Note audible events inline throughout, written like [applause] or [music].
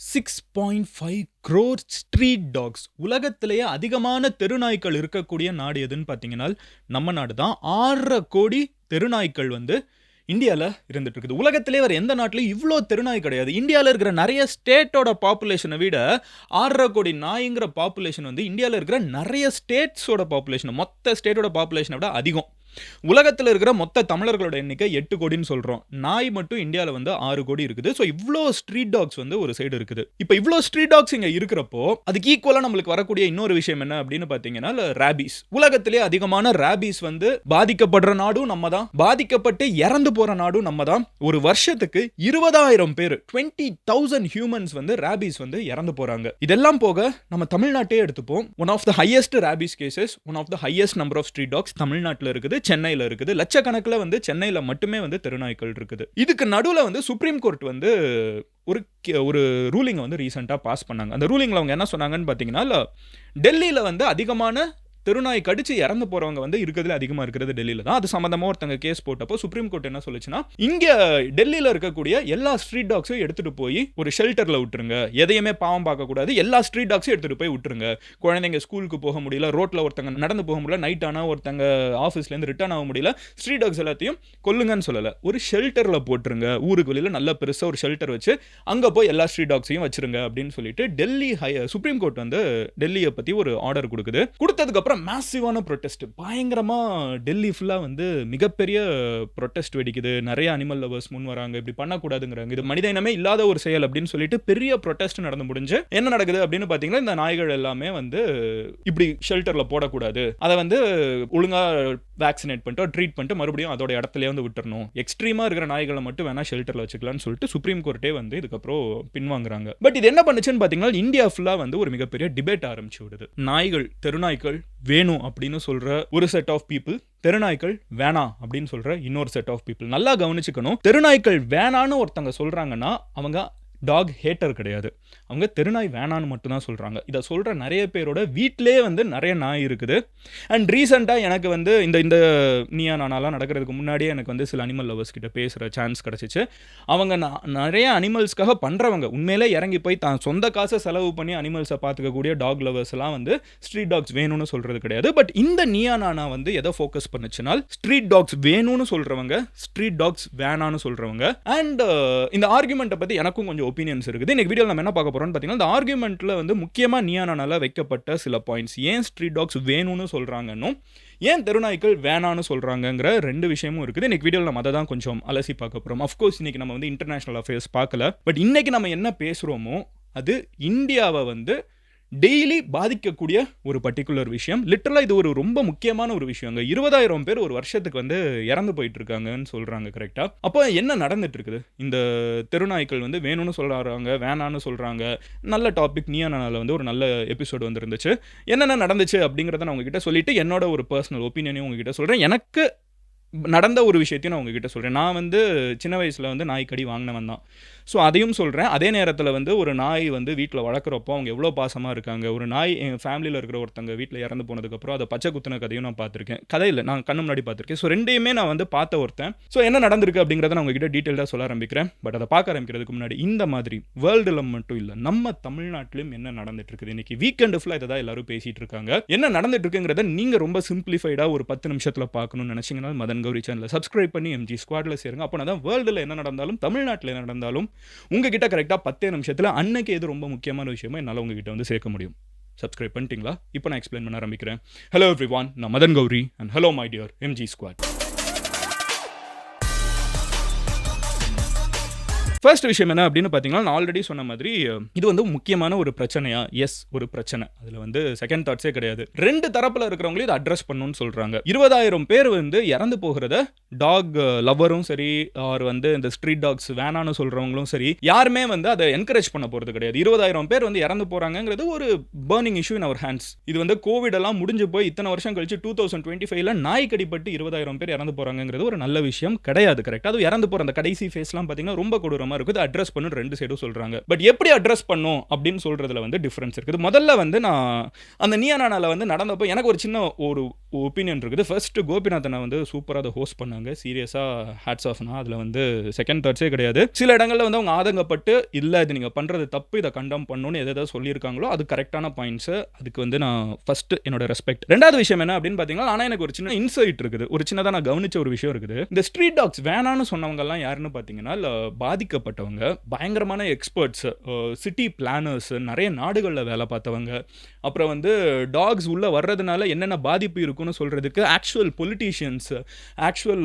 Six point five crore street dogs உலகத்திலேயே அதிகமான தெருநாய்க்கள் இருக்கக்கூடிய நாடு எதுன்னு பார்த்தீங்கன்னா நம்ம நாடு தான் ஆறரை கோடி தெருநாய்க்கள் வந்து இந்தியாவில் இருந்துட்டு இருக்குது உலகத்திலே வேறு எந்த நாட்டிலையும் இவ்வளோ தெருநாய் கிடையாது. இந்தியாவில் இருக்கிற நிறைய ஸ்டேட்டோட பாப்புலேஷனை விட ஆறரை கோடி நாய்ங்கிற பாப்புலேஷன் வந்து இந்தியாவில் இருக்கிற நிறைய ஸ்டேட்ஸோட பாப்புலேஷன் மொத்த ஸ்டேட்டோட பாப்புலேஷனை விட அதிகம். உலகத்தில் இருக்கிற மொத்த தமிழர்களோட எண்ணிக்கை எட்டு கோடின்னு சொல்கிறோம் நாய் மட்டும் இந்தியாவில் வந்து ஆறு கோடி இருக்குது. ஸோ இவ்வளோ ஸ்ட்ரீட் டாக்ஸ் வந்து ஒரு சைடு இருக்குது. இப்போ இவ்வளோ ஸ்ட்ரீட் டாக்ஸ் இங்கே இருக்கிறப்போ அதுக்கு ஈக்குவலாக நம்மளுக்கு வரக்கூடிய இன்னொரு விஷயம் என்ன அப்படின்னு பார்த்தீங்கன்னா ரேபிஸ் உலகத்திலே அதிகமான ரேபிஸ் வந்து பாதிக்கப்படுற நாடும் நம்ம தான் பாதிக்கப்பட்டு இறந்து போகிற நாடும் நம்ம தான் ஒரு வருஷத்துக்கு இருபதாயிரம் பேர் டுவெண்ட்டி தௌசண்ட் ஹியூமன்ஸ் வந்து ரேபிஸ் வந்து இறந்து போகிறாங்க இதெல்லாம் போக நம்ம தமிழ்நாட்டே எடுத்துப்போம். One of the highest rabies cases one of the highest number of street dogs தமிழ்நாட்டில் இருக்குது. சென்னையில் இருக்குது. லட்சக்கணக்கில் வந்து சென்னையில் மட்டுமே வந்து தெருநாய்க்கள் இருக்குது. இதுக்கு நடுவில் வந்து சுப்ரீம் கோர்ட் வந்து ஒரு ஒரு ரூலிங்கை வந்து ரீசெண்டாக பாஸ் பண்ணாங்க. அந்த ரூலிங்கில் அவங்க என்ன சொன்னாங்கன்னு பார்த்தீங்கன்னா டெல்லியில் வந்து அதிகமான தெருநாய் கடிச்சு இறந்து போறவங்க வந்து இருக்கிறதுல அதிகமாக இருக்கிறது டெல்லியில் தான். அது சம்மந்தமாக ஒருத்தங்க கேஸ் போட்டப்போ சுப்ரீம் கோர்ட் என்ன சொல்லுச்சுன்னா இங்கே டெல்லியில் இருக்கக்கூடிய எல்லா ஸ்ட்ரீட் டாக்ஸையும் எடுத்துட்டு போய் ஒரு ஷெல்டரில் விட்டுருங்க. எதையுமே பாவம் பார்க்கக்கூடாது. எல்லா ஸ்ட்ரீட் டாக்ஸையும் எடுத்துட்டு போய் விட்டுருங்க. குழந்தைங்க ஸ்கூலுக்கு போக முடியல ரோட்டில் ஒருத்தங்க நடந்து போக முடியல நைட் ஆனால் ஒருத்தங்க ஆஃபீஸ்லேருந்து ரிட்டர்ன் ஆக முடியல ஸ்ட்ரீட் டாக்ஸ் எல்லாத்தையும் கொல்லுங்கன்னு சொல்லலை. ஒரு ஷெல்டரில் போட்டுருங்க. ஊருக்கு வெளியில் நல்ல பெருசாக ஒரு ஷெல்டர் வச்சு அங்கே போய் எல்லா ஸ்ட்ரீட் டாக்ஸையும் வச்சிருங்க அப்படின்னு சொல்லிட்டு டெல்லி ஹை சுப்ரீம் கோர்ட் வந்து டெல்லியை பற்றி ஒரு ஆர்டர் கொடுக்குது. கொடுத்ததுக்கப்புறம் மேசிவான ப்ரொட்டஸ்ட் பயங்கரமாக டெல்லி ஃபுல்லாக வந்து மிகப்பெரிய ப்ரொட்டஸ்ட் வெடிக்குது. நிறைய அனிமல் லவர்ஸ் முன் வராங்க. இப்படி பண்ணக்கூடாதுங்கிறாங்க. இது மனித இனமே இல்லாத ஒரு செயல் அப்படின்னு சொல்லிட்டு பெரிய ப்ரொட்டஸ்ட் நடந்து முடிஞ்சு என்ன நடக்குது அப்படின்னு பார்த்தீங்கன்னா இந்த நாய்கள் எல்லாமே வந்து இப்படி ஷெல்டரில் போடக்கூடாது. அதை வந்து ஒழுங்காக வேக்சினேட் பண்ணிட்டு ட்ரீட் பண்ணிட்டு மறுபடியும் அதோட இடத்துலேயே வந்து விட்டுறணும். எக்ஸ்ட்ரீமாக இருக்கிற நாய்களை மட்டும் வேணால் ஷெல்டரில் வச்சுக்கலாம்னு சொல்லிட்டு சுப்ரீம் கோர்ட்டே வந்து இதுக்கப்புறம் பின்வாங்குறாங்க. பட் இது என்ன பண்ணுச்சுன்னு பார்த்தீங்கன்னா இந்தியா ஃபுல்லாக வந்து ஒரு மிகப்பெரிய டிபேட் ஆரம்பிச்சு விடுது. நாய்கள் தெருநாய்கள் வேணும் அப்படின்னு சொல்ற ஒரு செட் ஆஃப் பீப்புள் தெருநாய்க்கள் வேணாம் அப்படின்னு சொல்ற இன்னொரு செட் ஆஃப் பீப்புள் நல்லா கவனிச்சுக்கணும். தெருநாய்க்கள் வேணான்னு ஒருத்தங்க சொல்றாங்கன்னா அவங்க டாக் ஹேட்டர் கிடையாது. அவங்க தெருநாய் வேணான்னு மட்டும்தான் சொல்கிறாங்க இதை சொல்கிற நிறைய பேரோட வீட்டிலே வந்து நிறைய நாய் இருக்குது. அண்ட் ரீசெண்டாக எனக்கு வந்து இந்த இந்த நீயா நானாலாம் நடக்கிறதுக்கு முன்னாடியே எனக்கு வந்து சில அனிமல் லவர்ஸ் கிட்ட பேசுகிற சான்ஸ் கிடச்சிச்சு. அவங்க நான் நிறைய அனிமல்ஸ்க்காக பண்ணுறவங்க உண்மையிலே இறங்கி போய் தான் சொந்த காசை செலவு பண்ணி அனிமல்ஸை பார்த்துக்கக்கூடிய டாக் லவர்ஸ்லாம் வந்து ஸ்ட்ரீட் டாக்ஸ் வேணும்னு சொல்கிறது கிடையாது. பட் இந்த நீயா நானா வந்து எதை ஃபோக்கஸ் பண்ணுச்சுனால் ஸ்ட்ரீட் டாக்ஸ் வேணும்னு சொல்கிறவங்க ஸ்ட்ரீட் டாக்ஸ் வேணான்னு சொல்கிறவங்க அண்ட் uh, இந்த ஆர்குமெண்ட்டை பற்றி எனக்கும் கொஞ்சம் ஒப்பீனியன்ஸ் இருக்குது. இன்றைக்கி வீடியோவில் நம்ம என்ன பார்க்க போகிறோம்னு பார்த்தீங்கன்னா இந்த ஆர்குமெண்ட்டில் வந்து முக்கியமாக நியானால வைக்கப்பட்ட சில பாயிண்ட்ஸ் ஏன் ஸ்ட்ரீட் டாக்ஸ் வேணும்னு சொல்கிறாங்கன்னும் ஏன் தெருநாய்க்கள் வேணான்னு சொல்கிறாங்கங்கிற ரெண்டு விஷயமும் இருக்குது. இன்றைக்கி வீடியோவில் நம்ம அதை தான் கொஞ்சம் அலசி பார்க்க போகிறோம் அஃப்கோர்ஸ் இன்னைக்கு நம்ம வந்து இன்டர்நேஷனல் அஃபேர்ஸ் பார்க்கல. பட் இன்றைக்கி நம்ம என்ன பேசுகிறோமோ அது இந்தியாவை வந்து டெய்லி பாதிக்கக்கூடிய ஒரு பர்டிகுலர் விஷயம். லிட்டரலாக இது ஒரு ரொம்ப முக்கியமான ஒரு விஷயங்க இருபதாயிரம் பேர் ஒரு வருஷத்துக்கு வந்து இறந்து போயிட்டு இருக்காங்கன்னு சொல்கிறாங்க கரெக்டாக அப்போ என்ன நடந்துட்டு இருக்குது? இந்த தெருநாய்க்கள் வந்து வேணும்னு சொல்கிறாங்க வேணான்னு சொல்கிறாங்க நல்ல டாபிக் நீயானால வந்து ஒரு நல்ல எபிசோடு வந்துருந்துச்சு. என்னென்ன நடந்துச்சு அப்படிங்கிறத நான் உங்ககிட்ட சொல்லிட்டு என்னோட ஒரு பர்சனல் ஒப்பீனியனையும் உங்ககிட்ட சொல்கிறேன் எனக்கு நடந்த ஒரு விஷயத்தையும் நான் உங்ககிட்ட சொல்கிறேன் நான் வந்து சின்ன வயசில் வந்து நாய்க்கடி வாங்கினவன் தான். ஸோ அதையும் சொல்கிறேன் அதே நேரத்தில் வந்து ஒரு நாய் வந்து வீட்டில் வளர்க்குறப்போ அவங்க எவ்வளோ பாசமாக இருக்காங்க. ஒரு நாய் என் ஃபேமிலியில் இருக்கிற ஒருத்தங்க வீட்டில் இறந்து போனதுக்கப்புறம் அதை பச்சை குத்துன கதையும் நான் பார்த்துருக்கேன். கதையில் நான் கண்ணு முன்னாடி பார்த்துருக்கேன். ஸோ ரெண்டையுமே நான் வந்து பார்த்த ஒருத்தன். ஸோ என்ன நடந்திருக்கு அப்படிங்கிறத நான் உங்ககிட்ட டீட்டெயிலாக சொல்ல ஆரம்பிக்கிறேன். பட் அதை பார்க்க ஆரம்பிக்கிறதுக்கு முன்னாடி இந்த மாதிரி வேர்ல்டில் மட்டும் இல்லை நம்ம தமிழ்நாட்டிலும் என்ன நடந்துட்டு இருக்குது இன்னைக்கு வீக்கெண்டு ஃபுல்லாக இதை தான் எல்லாரும் பேசிகிட்டு இருக்காங்க. என்ன நடந்துட்டு இருக்குங்கிறத நீங்கள் ரொம்ப சிம்பிளிஃபைடாக ஒரு பத்து நிமிஷத்தில் பார்க்கணும்னு நினச்சிங்கன்னா மதன் கௌரி சேனலை சப்ஸ்கிரைப் பண்ணி எம்ஜி ஸ்குவாடில் சேருங்க. அப்போ தான் வேர்ல்டில் என்ன நடந்தாலும் தமிழ்நாட்டில் என்ன நடந்தாலும் உங்ககிட்ட கரெக்டாக பத்தே நிமிஷத்தில் அன்னைக்கு எது ரொம்ப முக்கியமான விஷயமோ என்னால் உங்ககிட்ட வந்து சேர்க்க முடியும். சப்ஸ்கிரைப் பண்ணிட்டீங்களா? இப்போ நான் எக்ஸ்பிளைன் பண்ண ஆரம்பிக்கிறேன். ஹலோ எவ்ரி ஒன் நான் Madan Gowri and hello my dear MG squad first விஷயம் என்ன அப்படின்னு பார்த்தீங்கன்னா நான் ஆல்ரெடி சொன்ன மாதிரி இது வந்து முக்கியமான ஒரு பிரச்சனையா? எஸ் ஒரு பிரச்சனை. அதில் வந்து செகண்ட் தாட்ஸே கிடையாது. ரெண்டு தரப்பில் இருக்கிறவங்களும் இதை அட்ரஸ் பண்ணணும்னு சொல்கிறாங்க இருபதாயிரம் பேர் வந்து இறந்து போகிறத டாக் லவ்வரும் uh, சரி ஆர் வந்து இந்த ஸ்ட்ரீட் டாக்ஸ் வேணான்னு சொல்கிறவங்களும் சரி யாருமே வந்து அதை என்கரேஜ் பண்ண போகிறது கிடையாது. இருபதாயிரம் பேர் வந்து இறந்து போகிறாங்கங்கிறது ஒரு burning issue in our hands இது வந்து கோவிட் எல்லாம் முடிஞ்சு போய் இத்தனை வருஷம் கழிச்சு டூ தௌசண்ட் டுவெண்ட்டி ஃபைவ்ல நாய் கடிப்பட்டு இருபதாயிரம் பேர் இறந்து போகிறாங்கிறது ஒரு நல்ல விஷயம் கிடையாது கரெக்டாக அது இறந்து போகிற அந்த கடைசி ஃபேஸ்லாம் பார்த்தீங்கன்னா ரொம்ப கொடூரம் மாதிரி இருக்குது. அட்ரஸ் பண்ணணும் ரெண்டு சைடும் சொல்கிறாங்க பட் எப்படி அட்ரஸ் பண்ணும் அப்படின்னு சொல்கிறதுல வந்து டிஃப்ரென்ஸ் இருக்குது. முதல்ல வந்து நான் அந்த நியானானால வந்து நடந்தப்போ எனக்கு ஒரு சின்ன ஒரு ஒப்பீனியன் இருக்குது. ஃபர்ஸ்ட்டு கோபிநாதனை வந்து சூப்பராக அதை ஹோஸ்ட் பண்ணாங்க. சீரியஸாக ஹேட்ஸ் ஆஃப்னா அதில் வந்து செகண்ட் தேர்ட்ஸே கிடையாது. சில இடங்களில் வந்து அவங்க ஆதங்கப்பட்டு இல்லை இது நீங்கள் பண்ணுறது தப்பு. இதை கண்டம் பண்ணணும்னு எதை எதாவது சொல்லியிருக்காங்களோ அது கரெக்டான பாயிண்ட்ஸு அதுக்கு வந்து நான் ஃபர்ஸ்ட் என்னோட ரெஸ்பெக்ட் ரெண்டாவது விஷயம் என்ன அப்படின்னு பார்த்தீங்கன்னா ஆனால் எனக்கு ஒரு சின்ன இன்சைட் இருக்குது. ஒரு சின்னதாக நான் கவனிச்ச ஒரு விஷயம் இருக்குது. இந்த ஸ்ட்ரீட் டாக்ஸ் வேணான்னு சொன்னவங்கலாம் யாருன்னு பார்த்தீங்கன்னா இல்லை பாதிக்க பாதிக்கப்பட்டவங்க பயங்கரமான எக்ஸ்பர்ட்ஸ் சிட்டி பிளானர்ஸ் நிறைய நாடுகளில் வேலை பார்த்தவங்க. அப்புறம் வந்து டாக்ஸ் உள்ளே வர்றதுனால என்னென்ன பாதிப்பு இருக்குன்னு சொல்கிறதுக்கு ஆக்சுவல் பொலிட்டீஷியன்ஸ் ஆக்சுவல்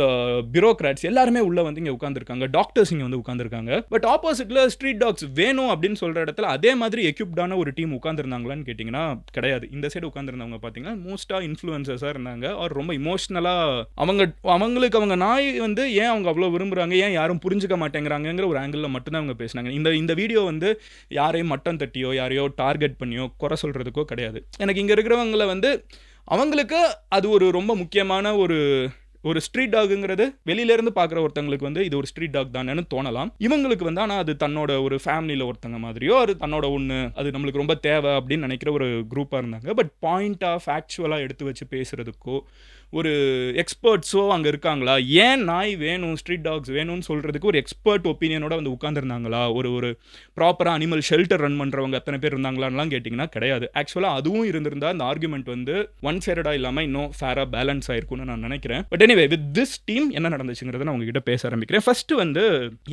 பியூரோக்ராட்ஸ் எல்லாருமே உள்ளே வந்து இங்கே உட்காந்துருக்காங்க டாக்டர்ஸ் இங்கே வந்து உட்காந்துருக்காங்க பட் ஆப்போசிட்டில் ஸ்ட்ரீட் டாக்ஸ் வேணும் அப்படின்னு சொல்கிற இடத்துல அதே மாதிரி எக்யூப்டான ஒரு டீம் உட்காந்துருந்தாங்களான்னு கேட்டிங்கன்னா கிடையாது. இந்த சைடு உட்காந்துருந்தவங்க பார்த்தீங்கன்னா மோஸ்ட்டாக இன்ஃப்ளூயன்சஸாக இருந்தாங்க. அவர் ரொம்ப இமோஷ்னலாக அவங்க அவங்களுக்கு அவங்க நாய் வந்து ஏன் அவங்க அவ்வளோ விரும்புகிறாங்க ஏன் யாரும் புரிஞ்சுக்க மாட்டேங்கிறாங்கங்கிற ஒரு ஆங்கிளில் மட்டும்தான் அவங்க பேசினாங்க. இந்த இந்த வீடியோ வந்து யாரையும் மட்டம் தட்டியோ யாரையோ டார்கெட் பண்ணியோ குறை சொல்கிறதுக்கோ கிடையாது. எனக்கு இங்கே இருக்கிறவங்கள வந்து அவங்களுக்கு அது ஒரு ரொம்ப முக்கியமான ஒரு ஒரு ஸ்ட்ரீட் டாகுங்கிறது வெளியிலேருந்து பார்க்குற ஒருத்தங்களுக்கு வந்து இது ஒரு ஸ்ட்ரீட் டாக் தானேன்னு தோணலாம். இவங்களுக்கு வந்து ஆனால் அது தன்னோட ஒரு ஃபேமிலியில் ஒருத்தங்க மாதிரியோ அது தன்னோட ஒன்று அது நம்மளுக்கு ரொம்ப தேவை அப்படின்னு நினைக்கிற ஒரு குரூப்பாக இருந்தாங்க. பட் பாயிண்ட் ஆஃப் ஆக்சுவலாக எடுத்து வச்சு பேசுகிறதுக்கோ ஒரு எக்ஸ்பர்ட்ஸோ அங்கே இருக்காங்களா? ஏன் நாய் வேணும் ஸ்ட்ரீட் டாக்ஸ் வேணும்னு சொல்கிறதுக்கு ஒரு எக்ஸ்பர்ட் ஒப்பீனியனோட வந்து உட்காந்துருந்தாங்களா ஒரு ஒரு ப்ராப்பராக அனிமல் ஷெல்டர் ரன் பண்ணுறவங்க எத்தனை பேர் இருந்தாங்களான்லாம் கேட்டிங்கன்னா கிடையாது. ஆக்சுவலாக அதுவும் இருந்திருந்தால் அந்த ஆர்குமெண்ட் வந்து ஒன் சைடடாக இல்லாமல் இன்னும் ஃபேராக பேலன்ஸ் ஆயிருக்கும்னு நான் நினைக்கிறேன். But anyway with this team என்ன நடந்துச்சுங்கிறத நான் உங்ககிட்ட பேச ஆரம்பிக்கிறேன். ஃபஸ்ட்டு வந்து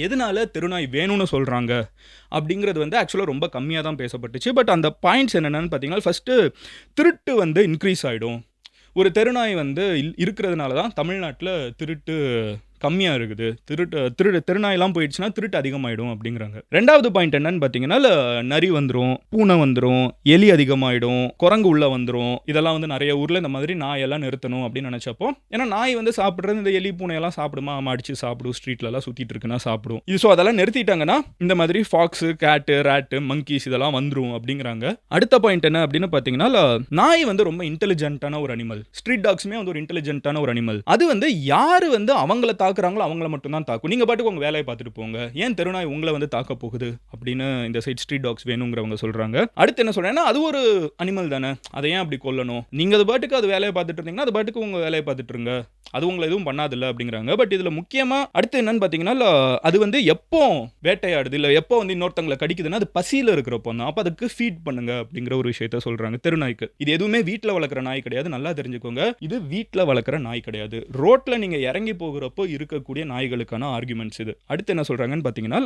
எதனால திருநாய் வேணும்னு சொல்கிறாங்க அப்படிங்கிறது வந்து ஆக்சுவலாக ரொம்ப கம்மியாக தான் பேசப்பட்டுச்சு. பட் அந்த பாயிண்ட்ஸ் என்னென்னு பார்த்தீங்கன்னா ஃபஸ்ட்டு திருட்டு வந்து இன்க்ரீஸ் ஆகிடும் ஒரு தெருநாய் வந்து இல்- இருக்கிறதுனால தான் தமிழ்நாட்டில் திருட்டு கம்மியாக இருக்குது. திருட்டு திருடு திருநாயெல்லாம் போயிடுச்சுன்னா திருட்டு அதிகமாகிடும் அப்படிங்கிறாங்க. ரெண்டாவது பாயிண்ட் என்னன்னு பார்த்தீங்கன்னா நரி வந்துடும் பூனை வந்துடும் எலி அதிகமாகிடும் குரங்கு உள்ளே வந்துடும் இதெல்லாம் வந்து நிறைய ஊரில் இந்த மாதிரி நாயெல்லாம் நிறுத்தணும் அப்படின்னு நினச்சப்போ ஏன்னா நாய் வந்து சாப்பிட்றது இந்த எலி பூனையெல்லாம் சாப்பிடுமா? அடிச்சு சாப்பிடும். ஸ்ட்ரீட்லலாம் சுற்றிட்டு இருக்குன்னா சாப்பிடும். இது ஸோ அதெல்லாம் நிறுத்திட்டாங்கன்னா இந்த மாதிரி ஃபாக்ஸு கேட்டு ரேட்டு மங்கீஸ் இதெல்லாம் வந்துடும் அப்படிங்கிறாங்க. அடுத்த பாயிண்ட் என்ன அப்படின்னு பார்த்தீங்கன்னா நாய் வந்து ரொம்ப இன்டெலிஜென்ட்டான ஒரு அனிமல் ஸ்ட்ரீட் டாக்ஸுமே வந்து ஒரு இன்டெலிஜென்ட்டான ஒரு அனிமல் அது வந்து யார் வந்து அவங்கள தாக்குறாங்களோ அவங்கள மட்டும் தான் தாக்கும். நீங்கள் பாட்டுக்கு உங்கள் வேலையை பார்த்துட்டு போங்க. ஏன் தெருநாய் உங்களை வந்து தாக்க போகுது? அப்படின்னு இந்த சைட் ஸ்ட்ரீட் டாக்ஸ் வேணுங்கிறவங்க சொல்கிறாங்க அடுத்து என்ன சொல்கிறேன்னா அது ஒரு அனிமல் தானே. அதை ஏன் அப்படி கொல்லணும்? நீங்கள் அது பாட்டுக்கு அது வேலையை பார்த்துட்டு இருந்தீங்கன்னா அது பாட்டுக்கு உங்கள் வேலையை பார்த்துட்டு இருங்க. அது உங்களை எதுவும் பண்ணாதில்ல அப்படிங்கிறாங்க. பட் இதில் முக்கியமாக அடுத்து என்னன்னு பார்த்தீங்கன்னா அது வந்து எப்போ வேட்டையாடுது? இல்லை எப்போ வந்து இன்னொருத்தங்களை கடிக்குதுன்னா அது பசியில் இருக்கிறப்போ தான். அப்போ அதுக்கு ஃபீட் பண்ணுங்க அப்படிங்கிற ஒரு விஷயத்த சொல்கிறாங்க தெருநாய்க்கு. இது எதுவுமே வீட்டில் வளர்க்குற நாய் கிடையாது. நல்லா தெரிஞ்சுக்கோங்க. இது வீட்டில் வளர்க்குற நாய் கிடையாது. ரோட்டில் நீங்கள் இறங்கி போகிறப்போ இருக்கக்கூடிய நாய்களுக்கான ஆர்குமெண்ட்ஸ் இது. அடுத்து என்ன சொல்கிறாங்கன்னு பார்த்தீங்கன்னா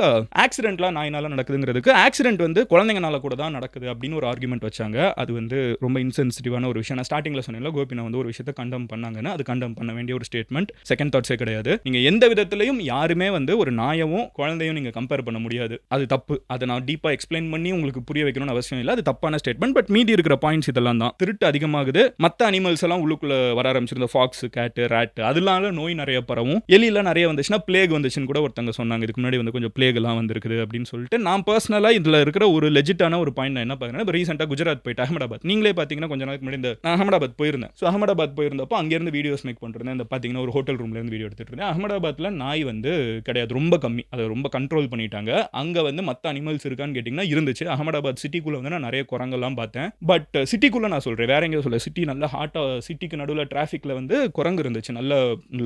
ஆக்சிடென்ட்லாம் நாயினால நடக்குதுங்கிறதுக்கு ஆக்சிடென்ட் வந்து குழந்தைங்கனால கூட தான் நடக்குது அப்படின்னு ஒரு ஆர்குமெண்ட் வச்சாங்க. அது வந்து ரொம்ப இன்சென்சிட்டிவான ஒரு விஷயம். நான் ஸ்டார்டிங்கில் சொன்னேன்ல கோபினா வந்து ஒரு விஷயத்தை கண்டம் பண்ணாங்கன்னா அது கண்டம் பண்ண வேண்டிய ஒரு ஸ்டேட்மெண்ட் செகண்ட் தாட்ஸே கிடையாது. நீங்கள் எந்த விதத்துலையும் யாருமே வந்து ஒரு நாயவும் குழந்தையும் நீங்கள் கம்பேர் பண்ண முடியாது. அது தப்பு. அதை நான் டீப்பாக எக்ஸ்பிளைன் பண்ணி உங்களுக்கு புரிய வைக்கணும்னு அவசியம் இல்லை. அது தப்பான ஸ்டேட்மெண்ட் பட் மீதி இருக்கிற பாயிண்ட்ஸ் இதெல்லாம் தான். திருட்டு அதிகமாகுது. மற்ற அனிமல்ஸ் எல்லாம் உள்ளுக்குள்ள வர ஆரம்பிச்சிருந்த ஃபாக்ஸ் கேட்டு ரேட் அதனால நோய் நிறைய பரவும். எலியெல்லாம் நிறைய வந்துச்சுன்னா பிளேக் வந்துச்சுன்னு கூட ஒருத்தங்க சொன்னாங்க. இதுக்கு முன்னாடி வந்து கொஞ்சம் பிளேகெல்லாம் வந்திருக்குது அப்படின்னு சொல்லிட்டு நான் பர்சனலாக இதில் இருக்கிற ஒரு லெஜிட்டான ஒரு பாயிண்ட் நான் என்ன பார்க்குறேன் இப்போ ரீசெண்டாக குஜராத் போயிட்டு அகமதாபாத். நீங்களே பார்த்தீங்கன்னா கொஞ்ச நாளைக்கு முன்னாடி இந்த நான் அகமதாபாத் போயிருந்தேன். ஸோ அகமதாபாத் போயிருந்தப்போ அங்கேருந்து வீடியோஸ் மேக் பண்ணிருந்தேன் இந்த பார்த்தீங்கன்னா ஒரு ஹோட்டல் ரூம்லேருந்து வீடியோ எடுத்துகிட்டு இருந்தேன். அகமதாபாத்தில் நாய் வந்து கிடையாது ரொம்ப கம்மி. அதை ரொம்ப கண்ட்ரோல் பண்ணிட்டாங்க. அங்கே வந்து மற்ற அனிமல்ஸ் இருக்கான்னு கேட்டிங்கன்னா இருந்துச்சு. அகமதாபாத் சிட்டிக்குள்ளே வந்து நான் நிறைய குரங்கெல்லாம் பார்த்தேன். பட் சிட்டிக்குள்ளே நான் சொல்கிறேன் வேற எங்கேயும் சொல்ல சிட்டி நல்ல ஹாட்டாக சிட்டிக்கு நடுவில் டிராஃபிக்கில் வந்து குரங்கு இருந்துச்சு. நல்ல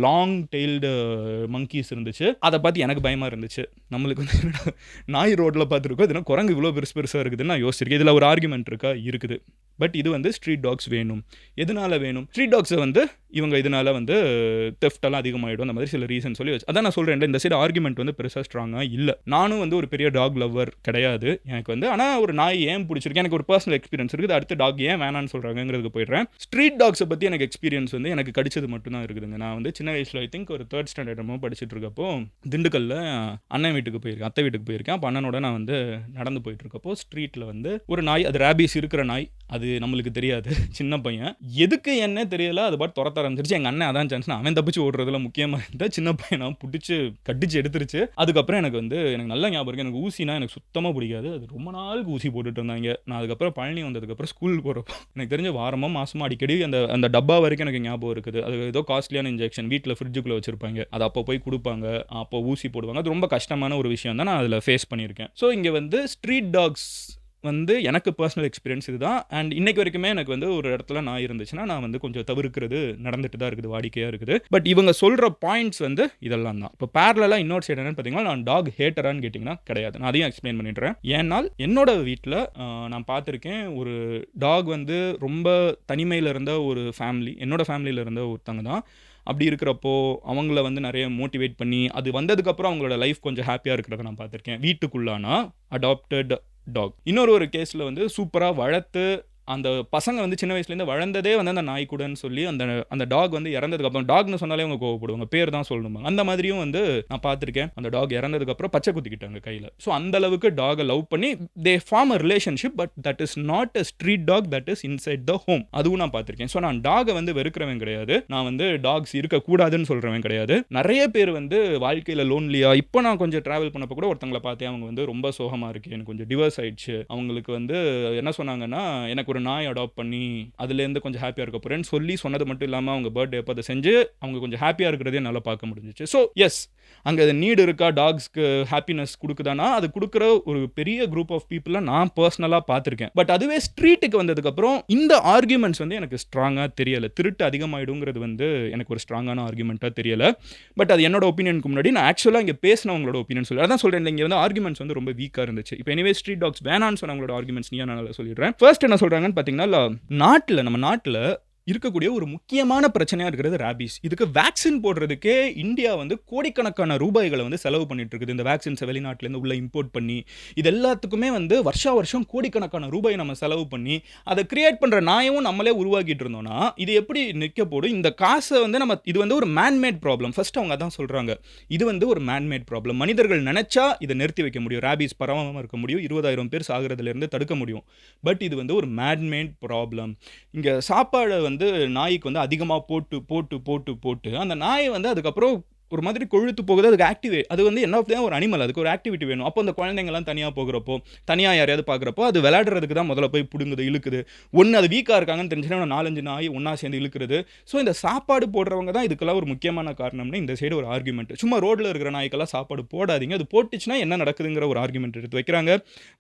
லாங் டெய்ல்டு மங்கீஸ் இருந்துச்சு. அதை பார்த்து எனக்கு பயமாக இருந்துச்சு. நம்மளுக்கு வந்து என்னடா நாய் ரோட்டில் பார்த்துருக்கோம். இதுனா குரங்கு இவ்வளோ பெருசு பெருசாக இருக்குதுன்னு நான் யோசிச்சிருக்கேன். இதில் ஒரு ஆர்குமெண்ட் இருக்கா? இருக்குது. பட் இது வந்து ஸ்ட்ரீட் டாக்ஸ் வேணும். எதனால வேணும்? ஸ்ட்ரீட் டாக்ஸை வந்து இவங்க இதனால வந்து தெஃப்டெல்லாம் அதிகமாகிடும் அந்த மாதிரி சில ரீசன் சொல்லி வச்சு அதான் நான் சொல்கிறேன் இந்த சைடு ஆர்குமெண்ட் வந்து பெருசாக ஸ்ட்ராங்காக இல்லை. நானும் வந்து ஒரு பெரிய டாக் லவ்வர் கிடையாது எனக்கு வந்து. ஆனால் ஒரு நாய் ஏன் பிடிச்சிருக்கு? எனக்கு ஒரு பர்சனல் எக்ஸ்பீரியன்ஸ் இருக்குது. அடுத்த டாக் ஏன் வேணான்னு சொல்கிறாங்கிறதுக்கு போயிடுறேன். ஸ்ட்ரீட் டாக்ஸை பற்றி எனக்கு எக்ஸ்பீரியன்ஸ் வந்து எனக்கு கடிச்சது மட்டும்தான் இருக்குதுங்க. நான் வந்து சின்ன வயசில் ஐ திங்க் ஒரு தேர்ட் ஸ்டாண்டர்ட் படிச்சுட்டு இருக்கப்போ திண்டுக்கல்ல அண்ணன் வீட்டுக்கு போயிருக்கேன் அத்தை வீட்டுக்கு போயிருக்கேன். அப்போ அண்ணனோட நான் வந்து நடந்து போயிட்டு இருக்கப்போ ஸ்ட்ரீட்டில் வந்து ஒரு நாய் அது ரேபிஸ் இருக்கிற நாய் அது நம்மளுக்கு தெரியாது. [laughs] சின்ன பையன். எதுக்கு என்ன தெரியல அது பாட்டு துரத்த ஆரம்பிச்சிருச்சு எங்கள் அண்ணன் அதான் சான்ஸ் அவன் தப்பிச்சு ஓடுறதுல முக்கியமாக இருந்தால் சின்ன பையனை பிடிச்சி கட்டிச்சு எடுத்துருச்சு. அதுக்கப்புறம் எனக்கு வந்து எனக்கு நல்ல ஞாபகம் இருக்குது எனக்கு ஊசினா எனக்கு சுத்தமாக பிடிக்காது. அது ரொம்ப நாளுக்கு ஊசி போட்டுட்டு இருந்தாங்க. நான் அதுக்கப்புறம் பழனி வந்ததுக்கப்புறம் ஸ்கூல் போகிறப்போ எனக்கு தெரிஞ்ச வாரமாக மாசமா அடிக்கடி அந்த அந்த டப்பா வரைக்கும் எனக்கு ஞாபகம் இருக்குது. அது ஏதோ காஸ்ட்லியான இன்ஜெக்ஷன் வீட்டில் ஃப்ரிட்ஜுக்குள்ளே வச்சிருப்பாங்க. அது அப்போ போய் கொடுப்பாங்க. அப்போ ஊசி போடுவாங்க. அது ரொம்ப கஷ்டமான ஒரு விஷயம் தான் நான் அதில் ஃபேஸ் பண்ணியிருக்கேன். ஸோ இங்கே வந்து ஸ்ட்ரீட் டாக்ஸ் வந்து எனக்கு பர்சனல் எக்ஸ்பீரியன்ஸ் இதுதான். அண்ட் இன்னைக்கு வரைக்குமே எனக்கு வந்து ஒரு இடத்துல நான் இருந்துச்சுன்னா நான் வந்து கொஞ்சம் தவிர்க்கிறது நடந்துட்டு தான் இருக்குது வாடிக்கையாக இருக்குது. பட் இவங்க சொல்கிற பாயிண்ட்ஸ் வந்து இதெல்லாம் தான். இப்போ பேரலாக இன்னொரு சைடு என்னன்னு பார்த்தீங்கன்னா நான் டாக் ஹேட்டரான்னு கேட்டிங்கன்னா கிடையாது. நான் அதையும் எக்ஸ்பிளைன் பண்ணிடுறேன். ஏன்னால் என்னோட வீட்டில் நான் பார்த்துருக்கேன் ஒரு டாக் வந்து ரொம்ப தனிமையில் இருந்த ஒரு ஃபேமிலி என்னோட ஃபேமிலியில் இருந்த ஒருத்தங்க தான். அப்படி இருக்கிறப்போ அவங்கள வந்து நிறைய மோட்டிவேட் பண்ணி அது வந்ததுக்கப்புறம் அவங்களோட லைஃப் கொஞ்சம் ஹாப்பியாக இருக்கிறத நான் பார்த்துருக்கேன் வீட்டுக்குள்ளானா அடாப்டட் டாக் இன்னொரு ஒரு கேஸில் வந்து சூப்பராக வளர்த்து அந்த பசங்க வந்து சின்ன வயசுலேருந்து வளர்ந்ததே வந்து அந்த நாய் கூடன்னு சொல்லி அந்த அந்த டாக் வந்து இறந்ததுக்கப்புறம் டாக்னு சொன்னாலே அவங்க கோவப்படுவாங்க. பேர் தான் சொல்லணுமா? அந்த மாதிரியும் வந்து நான் பார்த்துருக்கேன். அந்த டாக் இறந்ததுக்கப்புறம் பச்சை குத்திக்கிட்டாங்க கையில். ஸோ அந்த அளவுக்கு டாகை லவ் பண்ணி they form a relationship but that is not a street dog that is inside the home அதுவும் நான் பார்த்துருக்கேன். ஸோ நான் டாகை வந்து வெறுக்கிறவன் கிடையாது. நான் வந்து டாக்ஸ் இருக்கக்கூடாதுன்னு சொல்கிறவன் கிடையாது. நிறைய பேர் வந்து வாழ்க்கையில் லோன்லியா இப்போ நான் கொஞ்சம் ட்ராவல் பண்ணப்போ கூட ஒருத்தங்களை பார்த்தேன். அவங்க வந்து ரொம்ப சோகமாக இருக்கு எனக்கு கொஞ்சம் டிவர்ஸ் ஆயிடுச்சு. அவங்களுக்கு வந்து என்ன சொன்னாங்கன்னா எனக்கு ஒரு நாய் அடாப்ட் பண்ணி அதுலேருந்து கொஞ்சம் ஹாப்பியாக இருக்க போகிறேன்னு சொல்லி சொன்னது மட்டும் இல்லாமல் அவங்க பர்த்டே அப்போ அதை செஞ்சு அவங்க கொஞ்சம் ஹாப்பியாக இருக்கிறதே என்னால் பார்க்க முடிஞ்சிச்சு. ஸோ எஸ் அங்கே அது நீடு இருக்கா? டாக்ஸ்க்கு ஹாப்பினஸ் கொடுக்குதானா? அது கொடுக்குற ஒரு பெரிய குரூப் ஆஃப் பீப்புளை நான் பர்சனலாக பார்த்துருக்கேன். பட் அதுவே ஸ்ட்ரீட்டுக்கு வந்ததுக்கப்புறம் இந்த ஆர்குமெண்ட்ஸ் வந்து எனக்கு ஸ்ட்ராங்காக தெரியலை. திருட்டு அதிகமாகிடுங்கிறது வந்து எனக்கு ஒரு ஸ்ட்ராங்கான ஆர்குமெண்ட்டாக தெரியலை. பட் அது என்னோட ஒப்பீனியனுக்கு முன்னாடி நான் ஆக்சுவலாக இங்கே பேசினவங்களோட ஒப்பீனியன் சொல்லி. அதான் சொல்கிறேன் இங்கே வந்து ஆர்குமெண்ட்ஸ் வந்து ரொம்ப வீக்காக இருந்துச்சு. இப்போ எனிவே ஸ்ட்ரீட் டாக்ஸ் வேணான்னு சொன்னவங்களோட ஆர்குமெண்ட்ஸ் நீ நான் சொல்லிடுறேன் ஃபர்ஸ்ட் என்ன சொல்கிறேன் பண்ணுறாங்கன்னு பார்த்தீங்கன்னா நாட்டில் நம்ம நாட்டில் இருக்கக்கூடிய ஒரு முக்கியமான பிரச்சனையாக இருக்கிறது ரேபிஸ் இதுக்கு வேக்சின் போடுறதுக்கே இந்தியா வந்து கோடிக்கணக்கான ரூபாய்களை வந்து செலவு பண்ணிட்டு இருக்குது. இந்த வேக்சின்ஸை வெளிநாட்டிலேருந்து உள்ள இம்போர்ட் பண்ணி இது எல்லாத்துக்குமே வந்து வருஷா வருஷம் கோடிக்கணக்கான ரூபாய் நம்ம செலவு பண்ணி அதை கிரியேட் பண்ணுற நாயமும் நம்மளே உருவாக்கிட்டு இருந்தோம்னா இது எப்படி நிற்க போடும் இந்த காசை வந்து நம்ம இது வந்து ஒரு மேன்மேட் ப்ராப்ளம் ஃபர்ஸ்ட் அவங்க அதான் சொல்கிறாங்க இது வந்து ஒரு மேன்மேட் ப்ராப்ளம் மனிதர்கள் நினைச்சா இதை நிறுத்தி வைக்க முடியும். ரேபிஸ் பரவாமல் இருக்க முடியும். இருபதாயிரம் பேர் சாகிறதுலேருந்து தடுக்க முடியும். பட் இது வந்து ஒரு மேன்மேட் ப்ராப்ளம் இங்கே சாப்பாடை வந்து நாய்க்கு வந்து அதிகமாக போட்டு போட்டு போட்டு போட்டு அந்த நாயை வந்து அதுக்கப்புறம் ஒரு மாதிரி கொழுத்து போகுது அதுக்கு ஆக்டிவே அது வந்து என்ன தான் ஒரு அனிமல் அதுக்கு ஒரு ஆக்டிவிட்டி வேணும். அப்போ அந்த குழந்தைங்கலாம் தனியாக போகிறப்போ தனியாக யாரையாவது பார்க்குறப்போ அது விளையாடுறதுக்கு தான் முதல்ல போய் பிடுங்குது இழுக்குது. ஒன்று அது வீக்காக இருக்காங்கன்னு தெரிஞ்சுன்னா நாலஞ்சு நாய் ஒன்றா சேர்ந்து இழுக்கிறது. ஸோ இந்த சாப்பாடு போடுறவங்க தான் இதுக்கெல்லாம் ஒரு முக்கியமான காரணம்னு இந்த சைடு ஒரு ஆர்குமெண்ட் சும்மா ரோட்டில் இருக்கிற நாய்க்கெல்லாம் சாப்பாடு போடாதீங்க. அது போட்டுச்சுன்னா என்ன நடக்குதுங்கிற ஒரு ஆர்குமெண்ட் எடுத்து வைக்கிறாங்க.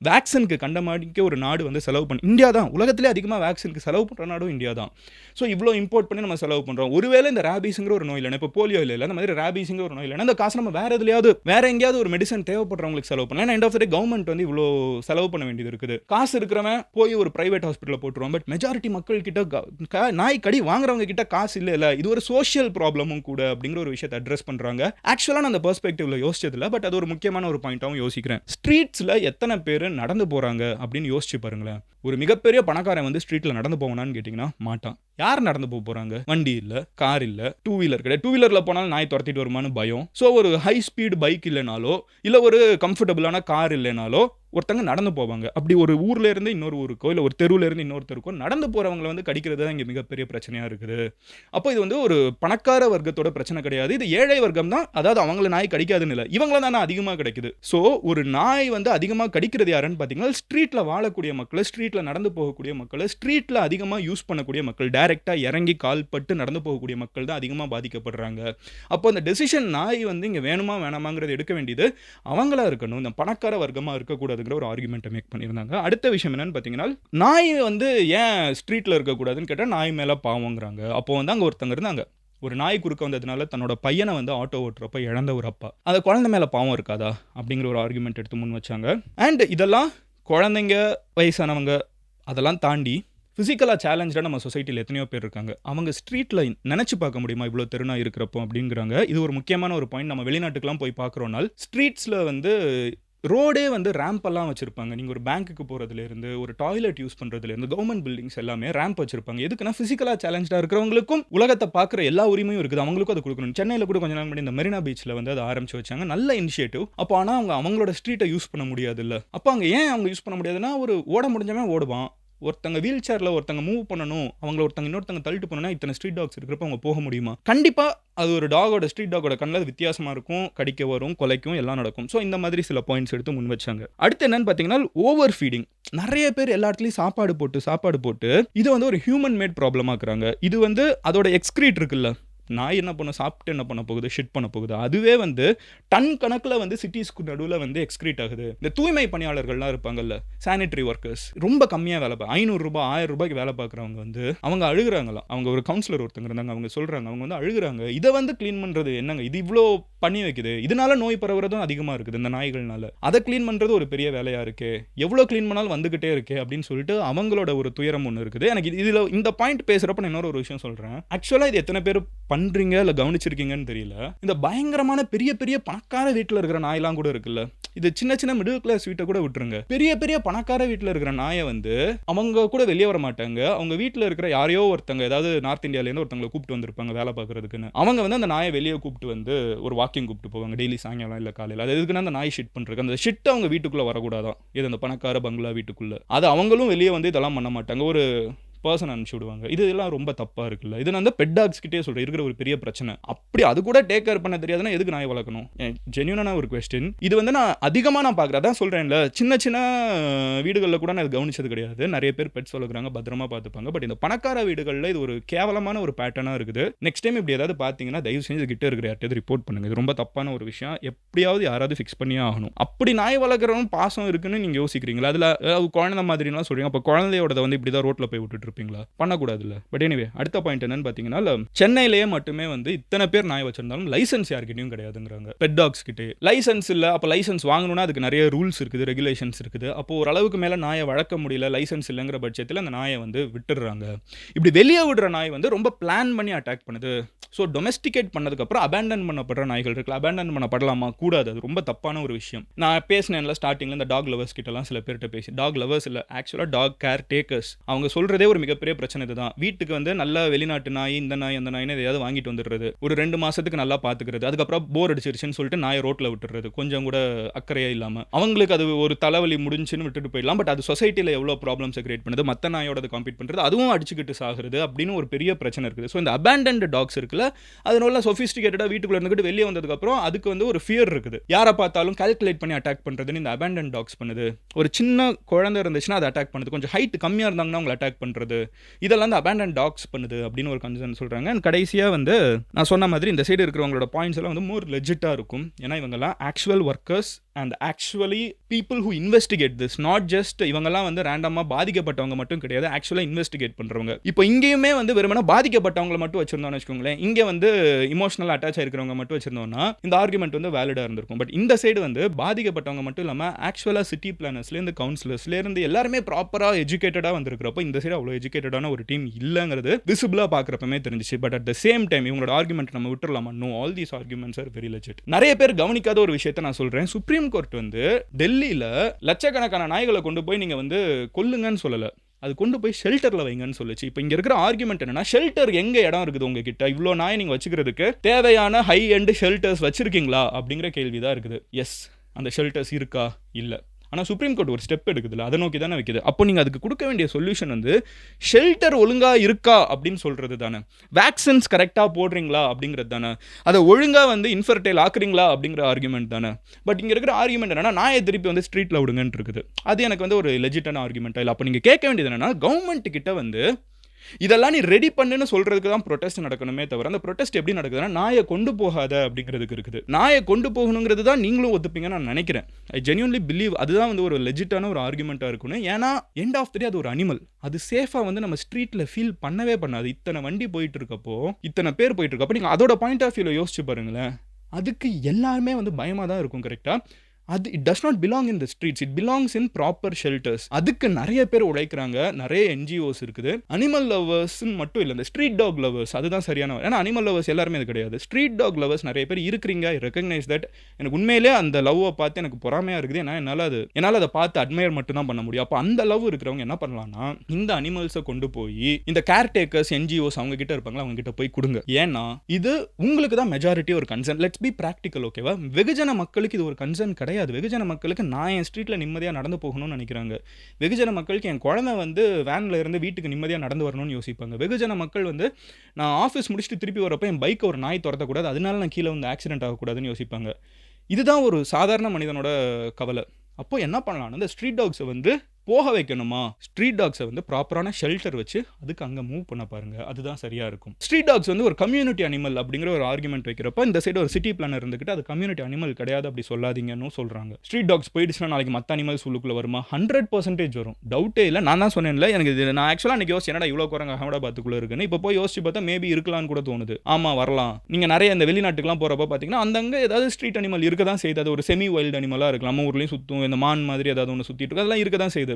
வேக்சினுக்கு கண்டமாடிக்க ஒரு நாடு வந்து செலவு பண்ணி இந்தியா தான். உலகத்திலே அதிகமாக வேக்சினுக்கு செலவு பண்ணுற நாடும் இந்தியா தான். ஸோ இவ்வளோ இம்போர்ட் பண்ணி நம்ம செலவு பண்ணுறோம் ஒருவேளை இந்த ரேபிஸுங்கிற ஒரு நோய் இல்லை இப்போ போலியோ இல்லை அந்த மாதிரி ரேபிஸுங்கிற ஒரு நோய் இல்லை அந்த காசு நம்ம வேற எதுலையாவது வேற எங்கேயாவது ஒரு மெடிசன் தேவைப்படுறவங்களுக்கு செலவு பண்ணலாம். ஏன்னா end of the day government வந்து இவ்வளோ செலவு பண்ண வேண்டியது இருக்குது. காசு இருக்கிறவன் போய் ஒரு பிரைவேட் ஹாஸ்பிட்டலில் போட்டுருவான். பட் மெஜாரிட்டி மக்கள் கிட்ட நாய் கடி வாங்குறவங்க கிட்ட காசு இல்லை இல்லை இது ஒரு சோஷியல் ப்ராப்ளமும் கூட அப்படிங்கிற ஒரு விஷயத்தை அட்ரஸ் பண்ணுறாங்க ஆக்சுவலாக நான் அந்த பெர்ஸ்பெக்டிவ்ல யோசிச்சதில்ல. பட் அது ஒரு முக்கியமான ஒரு பாயிண்டாகவும் யோசிக்கிறேன். ஸ்ட்ரீட்ஸில் எத்தனை பேர் நடந்து போகிறாங்க அப்படின்னு யோசிச்சு பாருங்களேன். ஒரு மிகப்பெரிய பணக்காரன் வந்து ஸ்ட்ரீட்டில் நடந்து போவானான்னு கேட்டிங்கன்னா மாட்டான். யார் நடந்து போக போகிறாங்க வண்டி இல்லை கார் இல்லை டூ வீலர் கிடையாது. டூ வீலரில் போனாலும் நாய் துரத்திட்டு வருமானு பயம். ஸோ ஒரு ஹை ஸ்பீடு பைக் இல்லைனாலோ இல்லை ஒரு கம்ஃபர்டபுளான கார் இல்லைனாலோ ஒருத்தங்க நடந்து போவாங்க. அப்படி ஒரு ஊர்ல இருந்து இன்னொரு ஊருக்கோ இல்லை ஒரு தெருவில் இருந்து இன்னொரு தெருக்கோ நடந்து போறவங்களை வந்து கடிக்கிறது தான் இங்கே மிகப்பெரிய பிரச்சனையாக இருக்குது. அப்போ இது வந்து ஒரு பணக்கார வர்க்கத்தோட பிரச்சனை கிடையாது. இது ஏழை வர்க்கம் தான். அதாவது அவங்கள நாய் கடிக்காதுன்னு இல்லை. இவங்கள தான் அதிகமாக கிடைக்குது. ஸோ ஒரு நாய் வந்து அதிகமாக கடிக்கிறது யாருன்னு பார்த்தீங்கன்னா ஸ்ட்ரீட்டில் வாழக்கூடிய மக்கள் ஸ்ட்ரீட்டில் நடந்து போகக்கூடிய மக்கள் ஸ்ட்ரீட்டில் அதிகமாக யூஸ் பண்ணக்கூடிய மக்கள் டைரெக்டாக இறங்கி கால்பட்டு நடந்து போகக்கூடிய மக்கள் தான் அதிகமாக பாதிக்கப்படுறாங்க. அப்போ அந்த டெசிஷன் நாய் வந்து இங்கே வேணுமா வேணாமாங்கிறது எடுக்க வேண்டியது அவங்களா இருக்கணும். இந்த பணக்கார வர்க்கமாக இருக்கக்கூடாது. இருக்கக்கூடாதுங்கிற ஒரு ஆர்குமெண்ட்டை மேக் பண்ணியிருந்தாங்க. அடுத்த விஷயம் என்னன்னு பார்த்தீங்கன்னா நாய் வந்து ஏன் ஸ்ட்ரீட்டில் இருக்கக்கூடாதுன்னு கேட்டால் நாய் மேலே பாவங்கிறாங்க அப்போ வந்து அங்கே ஒருத்தங்க இருந்தாங்க. ஒரு நாய் குறுக்க வந்ததுனால தன்னோட பையனை வந்து ஆட்டோ ஓட்டுறப்ப இழந்த ஒரு அப்பா. அந்த குழந்தை மேலே பாவம் இருக்காதா? அப்படிங்கிற ஒரு ஆர்குமெண்ட் எடுத்து முன் வச்சாங்க. அண்ட் இதெல்லாம் குழந்தைங்க வயசானவங்க அதெல்லாம் தாண்டி ஃபிசிக்கலாக சேலஞ்சாக நம்ம சொசைட்டியில் எத்தனையோ பேர் இருக்காங்க. அவங்க ஸ்ட்ரீட்டில் நினச்சி பார்க்க முடியுமா இவ்வளோ தெருநா இருக்கிறப்போ அப்படிங்கிறாங்க. இது ஒரு முக்கியமான ஒரு பாயிண்ட் நம்ம வெளிநாட்டுக்கெல்லாம் போய் பார்க்குறோம்னால் ஸ்ட்ரீட்ஸில் வந்து ரோடே வந்து ரேம்ப் எல்லாம் வச்சிருப்பாங்க. நீங்கள் ஒரு பேங்க்குக்கு போகிறதுலேருந்து ஒரு டாய்லெட் யூஸ் பண்ணுறதுலேருந்து கவர்மெண்ட் பில்டிங்ஸ் எல்லாமே ரேம்ப் வச்சிருப்பாங்க. எதுக்குன்னா ஃபிசிக்கலாக சேலஞ்சாக இருக்கிறவங்களுக்கும் உலகத்தை பார்க்குற எல்லா உரிமையும் இருக்குது. அவங்களுக்கும் அது கொடுக்கணும். சென்னையில் கூட கொஞ்ச நாள் முன்னாடி இந்த மெரினா பீச்சில் வந்து அதை ஆரம்பிச்சு வச்சாங்க. நல்ல இனிஷியேட்டிவ் அப்போ ஆனால் அவங்க அவங்களோட ஸ்ட்ரீட்டை யூஸ் பண்ண முடியாது இல்லை அப்போ அங்கே ஏன் அவங்க யூஸ் பண்ண முடியாதுன்னா ஒரு ஓட முடிஞ்சவன் ஓடுவான். ஒருத்தங்க வீல் சேரில் ஒருத்தங்க மூவ் பண்ணணும் அவங்கள ஒருத்தங்க இன்னொருத்தங்க தள்ளிட்டு போனோம்னா இத்தனை ஸ்ட்ரீட் டாக்ஸ் இருக்கிறப்ப அவங்க போக முடியுமா? கண்டிப்பாக அது ஒரு டாகோட ஸ்ட்ரீட் டாகோட கண்ணில் வித்தியாசமாக இருக்கும் கடிக்க வரும் கொலைக்கும் எல்லாம் நடக்கும். ஸோ இந்த மாதிரி சில பாயிண்ட்ஸ் எடுத்து முன் வச்சாங்க. அடுத்து என்னன்னு பார்த்தீங்கன்னா ஓவர் ஃபீடிங் நிறைய பேர் எல்லா இடத்துலையும் சாப்பாடு போட்டு சாப்பாடு போட்டு இது வந்து ஒரு ஹியூமன் மேட் ப்ராப்ளமாக்குறாங்க இது வந்து அதோட எக்ஸ்க்ரீட் இருக்குல்ல? நாய் என்ன பண்ண சாப்பிட்டு என்ன பண்ண போகுது? ஷிட் பண்ண போகுது. அதுவே வந்து டன் கணக்கில் வந்து சிட்டிஸ்க்கு நடுவில் வந்து எக்ஸ்க்ரீட் ஆகுது. இந்த தூய்மை பணியாளர்கள்லாம் இருப்பாங்கல்ல சானிட்டரி ஒர்க்கர்ஸ் ரொம்ப கம்மியாக வேலை பார்க்க ஐநூறுரூபா ஆயிரம் ரூபாய்க்கு வேலை பார்க்குறவங்க வந்து அவங்க அழுகிறாங்களாம். அவங்க ஒரு கவுன்சிலர் ஒருத்தங்க இருந்தாங்க அவங்க சொல்கிறாங்க அவங்க வந்து அழுகுறாங்க. இதை வந்து க்ளீன் பண்ணுறது என்னங்க? இது இவ்வளோ பண்ணி வைக்குது. இதனால நோய் பரவுறதும் அதிகமாக இருக்குது இந்த நாய்கள்னால. அதை க்ளீன் பண்ணுறது ஒரு பெரிய வேலையாக இருக்கே. எவ்வளோ க்ளீன் பண்ணாலும் வந்துகிட்டே இருக்கே அப்படின்னு சொல்லிட்டு அவங்களோட ஒரு துயரம் ஒன்று இருக்குது. எனக்கு இதில் இந்த பாயிண்ட் பேசுகிறப்ப நான் இன்னொரு ஒரு விஷயம் சொல்கிறேன் ஆக்சுவலாக இது எத்தனை பேர் பண்ணுறீங்க இல்லை கவனிச்சிருக்கீங்கன்னு தெரியல. இந்த பயங்கரமான பெரிய பெரிய பணக்கார வீட்டில் இருக்கிற நாயெல்லாம் கூட இருக்குல்ல. இது சின்ன சின்ன மிடில் கிளாஸ் வீட்டை கூட விட்டுருங்க. பெரிய பெரிய பணக்கார வீட்டில் இருக்கிற நாயை வந்து அவங்க கூட வெளியே வர மாட்டாங்க. அவங்க வீட்டில் இருக்கிற யாரையோ ஒருத்தங்க ஏதாவது நார்த் இந்தியாவிலேருந்து ஒருத்தங்களை கூப்பிட்டு வந்திருப்பாங்க வேலை பார்க்கறதுக்குன்னு. அவங்க வந்து அந்த நாயை வெளியே கூப்பிட்டு வந்து ஒரு வாக்கிங் கூப்பிட்டு போவாங்க. டெய்லி சாயங்காலம் இல்லை காலையில். அது எதுக்குன்னா அந்த நாய் ஷிட் பண்ணுறதுக்கு அந்த ஷிட் அவங்க வீட்டுக்குள்ளே வரக்கூடாதான். இது அந்த பணக்கார பங்களா வீட்டுக்குள்ளே. அது அவங்களும் வெளியே வந்து இதெல்லாம் பண்ண மாட்டாங்க. ஒரு பர்சன் அனுப்பிச்சி விடுவாங்க. இது எல்லாம் ரொம்ப தப்பாக இருக்குல்ல. இது நான் வந்து பெட் டாக்ஸ் கிட்டே சொல்கிறேன் இருக்கிற ஒரு பெரிய பிரச்சனை. அப்படி அது கூட டேக் கேர் பண்ண தெரியாதுன்னா எதுக்கு நாய் வளர்க்கணும்? ஜென்யூனான ஒரு கொஸ்டின் இது வந்து நான் அதிகமாக நான் பார்க்குறேன். தான் சொல்கிறேன்ல சின்ன சின்ன வீடுகளில் கூட நான் இது கவனிச்சது கிடையாது. நிறைய பேர் பெட்ஸ் வளர்க்குறாங்க பத்திரமா பார்த்துப்பாங்க. பட் இந்த பணக்கார வீடுகளில் இது ஒரு கேவலமான ஒரு பேட்டர்னாக இருக்குது. நெக்ஸ்ட் டைம் இப்படி ஏதாவது பார்த்தீங்கன்னா தயவு செஞ்சு கிட்ட இருக்கிற யார்ட்டையாவது ரிப்போர்ட் பண்ணுங்க. இது ரொம்ப தப்பான ஒரு விஷயம். எப்படியாவது யாராவது ஃபிக்ஸ் பண்ணியே ஆகணும். அப்படி நாய் வளர்க்குறவங்க பாசம் இருக்குன்னு நீங்கள் யோசிக்கிறீங்களா? அதில் குழந்தை மாதிரிலாம் சொல்கிறீங்க அப்போ குழந்தையோட வந்து இப்படி தான் ரோட்டில் போய் விட்டுட்டு இருப்பீங்களா? பண்ணக்கூடாதுல்ல. பட் எனிவே அடுத்த பாயிண்ட் என்னன்னு பார்த்தீங்கன்னா சென்னையிலேயே மட்டுமே வந்து இத்தனை பேர் நாய் வச்சிருந்தாலும் லைசன்ஸ் யார்கிட்டயும் கிடையாதுங்கிறாங்க. பெட் டாக்ஸ் கிட்டே. லைசன்ஸ் இல்லை அப்போ லைசன்ஸ் வாங்கணும்னா அதுக்கு நிறைய ரூல்ஸ் இருக்குது ரெகுலேஷன்ஸ் இருக்குது. அப்போ ஓரளவுக்கு மேலே நாயை வளர்க்க முடியல லைசன்ஸ் இல்லைங்கிற பட்சத்தில் அந்த நாயை வந்து விட்டுடுறாங்க. இப்படி வெளியே விடுற நாய் வந்து ரொம்ப பிளான் பண்ணி அட்டாக் பண்ணுது. ஸோ டொமெஸ்டிகேட் பண்ணதுக்கப்புறம் அபேண்டன் பண்ணப்படுற நாய்கள் இருக்குல்ல அபேண்டன் பண்ணப்படலாமா? கூடாது. அது ரொம்ப தப்பான ஒரு விஷயம். நான் பேசினேன்ல ஸ்டார்டிங்கில் இந்த டாக் லவர்ஸ் கிட்டலாம் சில பேர்கிட்ட பேசி டாக் லவர்ஸ் இல்லை ஆக்சுவலாக டாக் கேர் டேக்கர்ஸ் அவங்க சொல்கிறதே ஒரு மிகப்பெரிய பிரச்சனை இதுதான். வீட்டுக்கு வந்து நல்ல வெளிநாட்டு நாய் இந்த நாய் அந்த நாய்னு எதையாவது வாங்கிட்டு வந்துடுறது. ஒரு ரெண்டு மாதத்துக்கு நல்லா பார்த்துக்கிறது அதுக்கப்புறம் போர் அடிச்சிருச்சுன்னு சொல்லிட்டு நாயை ரோட்டில் விட்டுறது கொஞ்சம் கூட அக்கறையே இல்லாமல் அவங்களுக்கு அது ஒரு தலைவலி முடிஞ்சுன்னு விட்டுட்டு போயிடலாம். பட் அது சொசைட்டியில் எவ்வளோ ப்ராப்ளம்ஸை கிரியேட் பண்ணுது? மற்ற நாயோட காம்பீட் பண்ணுறது அதுவும் அடிச்சுக்கிட்டு சாகுறது அப்படின்னு ஒரு பெரிய பிரச்சனை இருக்குது. ஸோ இந்த அபேண்டன்ட் டாக்ஸ் இருக்குல்ல அது நல்ல சொஃபிஸ்டிகேட்டடாக வீட்டுக்குள்ள இருந்துக்கிட்டு வெளியே வந்ததுக்கப்புறம் அதுக்கு வந்து ஒரு ஃபியர் இருக்குது. யாரை பார்த்தாலும் கால்குலேட் பண்ணி அட்டாக் பண்ணுறதுன்னு இந்த அபேண்டன் டாக்ஸ் பண்ணுது. ஒரு சின்ன குழந்தை இருந்துச்சுன்னா அதை அட்டாக் பண்ணுது. கொஞ்சம் ஹைட் கம்மியாக இருந்தாங்கன்னா அவங்களை அட்டாக் பண்ணுறது இதெல்லாம் வந்து அபேண்டன் டாக்ஸ் பண்ணுது அப்படின்னு ஒரு கன்சர்ன் சொல்கிறாங்க அண்ட் கடைசியாக வந்து நான் சொன்ன மாதிரி இந்த சைடு இருக்கிறவங்களோட பாயிண்ட்ஸ் எல்லாம் வந்து மோர் லெஜிட்டாக இருக்கும். ஏன்னா இவங்கெல்லாம் actual workers and actually people who investigate this not just இவங்கெல்லாம் வந்து ரேண்டமாக பாதிக்கப்பட்டவங்க மட்டும் கிடையாது ஆக்சுவலாக இன்வெஸ்டிகேட் பண்ணுறவங்க இப்போ இங்கேயுமே வந்து வெறுமனா பாதிக்கப்பட்டவங்கள மட்டும் வச்சிருந்தோம்னு வச்சுக்கோங்களேன். இங்கே வந்து இமோஷனல் அட்டாச் ஆயிருக்கிறவங்க மட்டும் வச்சிருந்தோம்னா இந்த ஆர்குமெண்ட் வந்து வேலிடாக இருந்திருக்கும். பட் இந்த சைடு வந்து பாதிக்கப்பட்டவங்க மட்டும் இல்லாமல் ஆக்சுவலாக சிட்டி பிளானர்ஸ்லேருந்து கவுன்சிலர்ஸ்லேருந்து எல்லாருமே ப்ராப்பராக எஜுகேட்டடாக வந்திருக்கிறப்போ இந்த சைடு அவ்வளோ எஜுகேட்டடான ஒரு டீம் இல்லைங்கிறது விசிபிளாக பார்க்குறப்பமே தெரிஞ்சிச்சு. But at the same time இவங்களோட ஆர்குமெண்ட் நம்ம விட்டுறலாமா? No all these arguments are very legit நிறைய பேர் கவனிக்காத ஒரு விஷயத்தை நான் சொல்கிறேன் சுப்ரீம் கோர்ட் வந்து டெல்லியில் லட்சக்கணக்கான நாய்களை கொண்டு போய் நீங்கள் வந்து கொல்லுங்கன்னு சொல்லலை. அது கொண்டு போய் ஷெல்டரில் வைங்கன்னு சொல்லிச்சு. இப்போ இங்கே இருக்கிற ஆர்குமெண்ட் என்னன்னா ஷெல்டர் எங்கே இடம் இருக்குது உங்ககிட்ட? இவ்வளோ நாய் நீங்கள் வச்சுக்கிறதுக்கு தேவையான ஹை எண்ட் ஷெல்டர்ஸ் வச்சுருக்கீங்களா? அப்படிங்கிற கேள்வி தான் இருக்குது. எஸ் அந்த ஷெல்டர்ஸ் இருக்கா? இல்லை. ஆனால் சுப்ரீம் கோர்ட் ஒரு ஸ்டெப் எடுக்குதுல்ல அதை நோக்கி தானே வைக்குது. அப்போ நீங்கள் அதுக்கு கொடுக்க வேண்டிய சொல்யூஷன் வந்து ஷெல்டர் ஒழுங்காக இருக்கா அப்படின்னு சொல்கிறது தானே. வேக்சின்ஸ் கரெக்டாக போடுறீங்களா அப்படிங்கிறது தானே. அதை ஒழுங்காக வந்து இன்ஃபர்டைல் ஆக்குறீங்களா அப்படிங்கிற ஆர்குமெண்ட் தானே. பட் இங்கே இருக்கிற ஆர்குமெண்ட் என்னன்னா நாயை திருப்பி வந்து ஸ்ட்ரீட்டில் விடுங்கன்னு இருக்குது. அது எனக்கு வந்து ஒரு லெஜிட்டான ஆர்குமெண்ட்டாக இல்லை. அப்போ நீங்கள் கேட்க வேண்டியது என்னன்னா கவர்மெண்ட் கிட்ட வந்து இதெல்லாம் நீ ரெடி பண்ணுன்னு சொல்கிறதுக்கு தான் ப்ரொட்டஸ்ட் நடக்கணுமே தவிர அந்த ப்ரொட்டஸ்ட் எப்படி நடக்குதுன்னா நாயை கொண்டு போகாத அப்படிங்கிறதுக்கு இருக்குது. நாயை கொண்டு போகணுங்கிறது தான் நீங்களும் ஒத்துப்பீங்கன்னு நான் நினைக்கிறேன். ஐ ஜென்யூன்லி பிலீவ் அதுதான் வந்து ஒரு லெஜிட்டான ஒரு ஆர்குமெண்ட்டாக இருக்கணும் ஏன்னா எண்ட் ஆஃப் த அது ஒரு அனிமல் அது சேஃபாக வந்து நம்ம ஸ்ட்ரீட்டில் ஃபீல் பண்ணவே பண்ணாது. இத்தனை வண்டி போயிட்டு இருக்கப்போ இத்தனை பேர் போயிட்டு இருக்கப்போ நீங்கள் அதோட பாயிண்ட் ஆஃப் வியூவில் யோசிச்சு பாருங்களேன். அதுக்கு எல்லாருமே வந்து பயமாக தான் இருக்கும் கரெக்டாக அது it does not belong in the streets it belongs in proper shelters அதுக்கு நிறைய பேர் உழைக்கிறாங்க. நிறைய என்ஜிஓஸ் இருக்குது. அனிமல் லவர்ஸ்னு மட்டும் இல்லை இந்த ஸ்ட்ரீட் டாக் லவர்ஸ் அதுதான் சரியான ஏன்னா அனிமல் லவர்ஸ் எல்லாருமே இது கிடையாது. ஸ்ட்ரீட் டாக் லவர்ஸ் நிறைய பேர் இருக்கிறீங்க. ரெக்கக்னைஸ் தட் எனக்கு உண்மையிலே அந்த லவ்வை பார்த்து எனக்கு பொறாமையாக இருக்குது. ஏன்னா என்னால் அது என்னால் அதை பார்த்து அட்மையர் மட்டும் தான் பண்ண முடியும். அப்போ அந்த லவ் இருக்கிறவங்க என்ன பண்ணலாம்னா இந்த அனிமல்ஸை கொண்டு போய் இந்த கேர்டேக்கர்ஸ் என்ஜிஓஸ் அவங்க கிட்ட இருப்பாங்களா அவங்க கிட்ட போய் கொடுங்க. ஏன்னா இது உங்களுக்கு தான் மெஜாரிட்டி ஒரு கன்சர்ன் லெட்ஸ் பி ப்ராக்டிக்கல் ஓகேவா வெகுஜன மக்களுக்கு இது ஒரு கன்சர்ன் கிடையாது. கிடையாது வெகுஜன மக்களுக்கு நான் என் ஸ்ட்ரீட்டில் நிம்மதியாக நடந்து போகணும்னு நினைக்கிறாங்க. வெகுஜன மக்களுக்கு என் குழந்தை வந்து வேனில் இருந்து வீட்டுக்கு நிம்மதியாக நடந்து வரணும்னு யோசிப்பாங்க. வெகுஜன மக்கள் வந்து நான் ஆஃபீஸ் முடிச்சுட்டு திருப்பி வரப்போ என் பைக்கை ஒரு நாய் துரத்தக்கூடாது அதனால நான் கீழே வந்து ஆக்சிடென்ட் ஆகக்கூடாதுன்னு யோசிப்பாங்க. இதுதான் ஒரு சாதாரண மனிதனோட கவலை. அப்போ என்ன பண்ணலாம்னு இந்த ஸ்ட்ரீட் டாக்ஸை வந்து போக வைக்கணுமா? ஸ்ட்ரீட் டாக்ஸை வந்து ப்ராப்பரான ஷெல்டர் வச்சு அதுக்கு அங்கே மூவ் பண்ண பாருங்க. அதுதான் சரியா இருக்கும். ஸ்ட்ரீட் டாக்ஸ் வந்து ஒரு கம்யூனிட்டி அனிமல் அப்படிங்கிற ஒரு ஆர்குமெண்ட் வைக்கிறப்ப இந்த சைடு ஒரு சிட்டி பிளானர் இருந்துக்கிட்டு அது கம்யூனிட்டி அனிமல் கிடையாது அப்படி சொல்லாதீங்கன்னு சொல்றாங்க. ஸ்ட்ரீட் டாக்ஸ் போயிடுச்சுன்னா நாளைக்கு மற்ற அனிமல்ஸ் உள்ளுக்குள்ள வருமா? ஹண்ட்ரட் பர்சன்டேஜ் வரும். டவுட்டே இல்லை. நான் தான் சொன்னேன்ல எனக்கு இது நான் ஆக்சுவலாக அன்றைக்கி யோசிச்சு என்னடா இவ்வளோ குரங்கு அகமதாபாத்துக்குள்ளே இருக்குன்னு இப்போ போய் யோசிச்சு பார்த்தா மேபி இருக்கலாம்னு கூட தோணுது. ஆமாம் வரலாம். நீங்கள் நிறைய இந்த வெளிநாட்டுக்குலாம் போகிறப்ப பார்த்தீங்கன்னா அந்தங்க ஏதாவது ஸ்ட்ரீட் அனிமல் இருக்க தான் செய்யுது அது ஒரு செமி வைல்டு அனிமலாக இருக்கலாம். நம்ம ஊர்லேயும் சுற்றும் இந்த மான் மாதிரி ஏதாவது ஒன்று சுற்றிட்டு இருக்கும். அதெல்லாம் இருக்க தான் செய்யுது